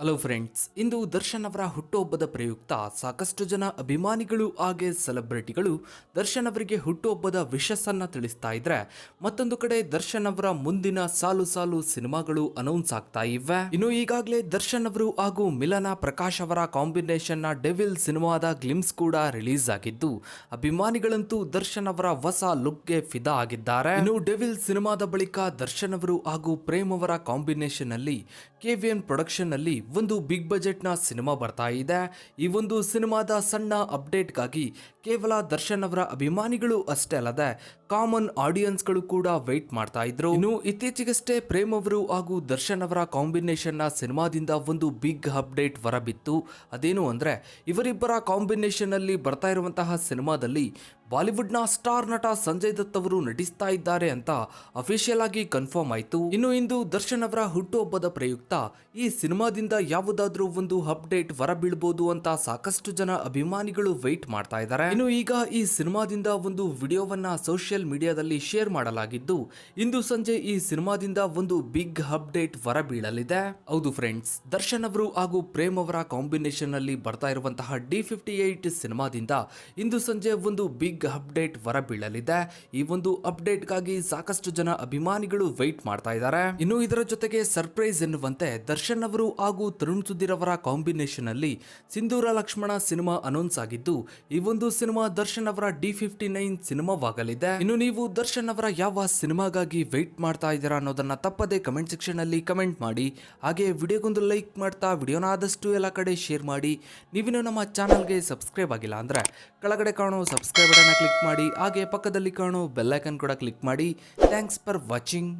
Hello friends ಇಂದು ದರ್ಶನ್ ಅವರ ಹುಟ್ಟುಹಬ್ಬದ ಪ್ರಯುಕ್ತ ಸಾಕಷ್ಟು ಜನ ಅಭಿಮಾನಿಗಳು ಹಾಗೆ ಸೆಲೆಬ್ರಿಟಿಗಳು ದರ್ಶನ್ ಅವರಿಗೆ ಹುಟ್ಟುಹಬ್ಬದ ವಿಶಸ್ಸನ್ನ ತಿಳಿಸ್ತಾ ಇದ್ರೆ ಮತ್ತೊಂದು ಕಡೆ ದರ್ಶನ್ ಅವರ ಮುಂದಿನ ಸಾಲು ಸಾಲು ಸಿನಿಮಾಗಳು ಅನೌನ್ಸ್ ಆಗ್ತಾ ಇವೆ. ಇನ್ನು ಈಗಾಗಲೇ ದರ್ಶನ್ ಅವರು ಹಾಗೂ ಮಿಲನ ಪ್ರಕಾಶ್ ಅವರ ಕಾಂಬಿನೇಷನ್ನ ಡೆವಿಲ್ ಸಿನಿಮಾದ ಗ್ಲಿಮ್ಸ್ ಕೂಡ ರಿಲೀಸ್ ಆಗಿದ್ದು, ಅಭಿಮಾನಿಗಳಂತೂ ದರ್ಶನ್ ಅವರ ಹೊಸ ಲುಕ್ಗೆ ಫಿದಾ ಆಗಿದ್ದಾರೆ. ಇನ್ನು ಡೆವಿಲ್ ಸಿನಿಮಾದ ಬಳಿಕ ದರ್ಶನ್ ಅವರು ಹಾಗೂ ಪ್ರೇಮ್ ಅವರ ಕಾಂಬಿನೇಷನ್ ಅಲ್ಲಿ ಕೆವಿಎನ್ ಪ್ರೊಡಕ್ಷನ್ನಲ್ಲಿ ಒಂದು ಬಿಗ್ ಬಜೆಟ್ನ ಸಿನಿಮಾ ಬರ್ತಾ ಇದೆ. ಈ ಒಂದು ಸಿನಿಮಾದ ಸಣ್ಣ ಅಪ್ಡೇಟ್ಗಾಗಿ ಕೇವಲ ದರ್ಶನ್ ಅವರ ಅಭಿಮಾನಿಗಳು ಅಷ್ಟೇ ಅಲ್ಲದೆ ಕಾಮನ್ ಆಡಿಯನ್ಸ್ಗಳು ಕೂಡ ವೆಯ್ಟ್ ಮಾಡ್ತಾ ಇದ್ರು. ಇನ್ನು ಇತ್ತೀಚೆಗಷ್ಟೇ ಪ್ರೇಮ್ ಅವರು ಹಾಗೂ ದರ್ಶನ್ ಅವರ ಕಾಂಬಿನೇಷನ್ನ ಸಿನಿಮಾದಿಂದ ಒಂದು ಬಿಗ್ ಅಪ್ಡೇಟ್ ಹೊರಬಿತ್ತು. ಅದೇನು ಅಂದ್ರೆ ಇವರಿಬ್ಬರ ಕಾಂಬಿನೇಷನ್ ಅಲ್ಲಿ ಬರ್ತಾ ಇರುವಂತಹ ಸಿನಿಮಾದಲ್ಲಿ ಬಾಲಿವುಡ್ನ ಸ್ಟಾರ್ ನಟ ಸಂಜಯ್ ದತ್ ಅವರು ನಟಿಸ್ತಾ ಇದ್ದಾರೆ ಅಂತ ಅಫಿಷಿಯಲ್ ಆಗಿ ಕನ್ಫರ್ಮ್ ಆಯಿತು. ಇನ್ನು ಇಂದು ದರ್ಶನ್ ಅವರ ಹುಟ್ಟುಹಬ್ಬದ ಪ್ರಯುಕ್ತ ಈ ಸಿನಿಮಾದಿಂದ ಯಾವುದಾದ್ರೂ ಒಂದು ಅಪ್ಡೇಟ್ ಹೊರಬೀಳ್ಬೋದು ಅಂತ ಸಾಕಷ್ಟು ಜನ ಅಭಿಮಾನಿಗಳು ವೆಯ್ಟ್ ಮಾಡ್ತಾ ಇದ್ದಾರೆ. ಇನ್ನು ಈಗ ಈ ಸಿನಿಮಾದಿಂದ ಒಂದು ವಿಡಿಯೋವನ್ನ ಸೋಷಿಯಲ್ ಮೀಡಿಯಾದಲ್ಲಿ ಶೇರ್ ಮಾಡಲಾಗಿದ್ದು, ಇಂದು ಸಂಜೆ ಈ ಸಿನಿಮಾದಿಂದ ಒಂದು ಬಿಗ್ ಅಪ್ಡೇಟ್ ಹೊರಬೀಳಲಿದೆ ಹೌದು ಫ್ರೆಂಡ್ಸ್ ದರ್ಶನ್ ಅವರು ಹಾಗೂ ಪ್ರೇಮ್ ಅವರ ಕಾಂಬಿನೇಷನ್ ಅಲ್ಲಿ ಬರ್ತಾ ಇರುವಂತಹ ಡಿ ಫಿಫ್ಟಿ ಏಟ್ ಸಿನಿಮಾದಿಂದ ಇಂದು ಸಂಜೆ ಒಂದು ಬಿಗ್ ಅಪ್ಡೇಟ್ ಹೊರಬೀಳಲಿದೆ ಈ ಒಂದು ಅಪ್ಡೇಟ್ಗಾಗಿ ಸಾಕಷ್ಟು ಜನ ಅಭಿಮಾನಿಗಳು ವೈಟ್ ಮಾಡ್ತಾ ಇದ್ದಾರೆ. ಇನ್ನು ಇದರ ಜೊತೆಗೆ ಸರ್ಪ್ರೈಸ್ ಎನ್ನುವಂತೆ ದರ್ಶನ್ ಅವರು ಹಾಗೂ ತರುಣ್ ಸುಧೀರ್ ಅವರ ಕಾಂಬಿನೇಷನ್ ಅಲ್ಲಿ ಸಿಂಧೂರ ಲಕ್ಷ್ಮಣ ಸಿನಿಮಾ ಅನೌನ್ಸ್ ಆಗಿದ್ದು, ಈ ಒಂದು ಸಿನಿಮಾ ದರ್ಶನ್ ಅವರ ಡಿ ಫಿಫ್ಟಿ ನೈನ್ ಸಿನಿಮಾವಾಗಲಿದೆ. ಇನ್ನು ನೀವು ದರ್ಶನ್ ಅವರ ಯಾವ ಸಿನಿಮಾಗಾಗಿ ವೈಟ್ ಮಾಡ್ತಾ ಇದ್ದೀರಾ ಅನ್ನೋದನ್ನ ತಪ್ಪದೆ ಕಮೆಂಟ್ ಸೆಕ್ಷನ್ ಅಲ್ಲಿ ಕಮೆಂಟ್ ಮಾಡಿ. ಹಾಗೆ ವಿಡಿಯೋಗೊಂದು ಲೈಕ್ ಮಾಡ್ತಾ ವಿಡಿಯೋನ ಆದಷ್ಟು ಎಲ್ಲ ಕಡೆ ಶೇರ್ ಮಾಡಿ. ನೀವಿನ್ನು ನಮ್ಮ ಚಾನಲ್ಗೆ ಸಬ್ಸ್ಕ್ರೈಬ್ ಆಗಿಲ್ಲ ಅಂದ್ರೆ ಕೆಳಗಡೆ ಕಾಣೋ ಸಬ್ಸ್ಕ್ರೈಬ್ ಬಟನ್ ಕ್ಲಿಕ್ ಮಾಡಿ ಹಾಗೆ ಪಕ್ಕದಲ್ಲಿ ಕಾಣೋ ಬೆಲ್ಲೈಕನ್ ಕೂಡ ಕ್ಲಿಕ್ ಮಾಡಿ. Thanks for watching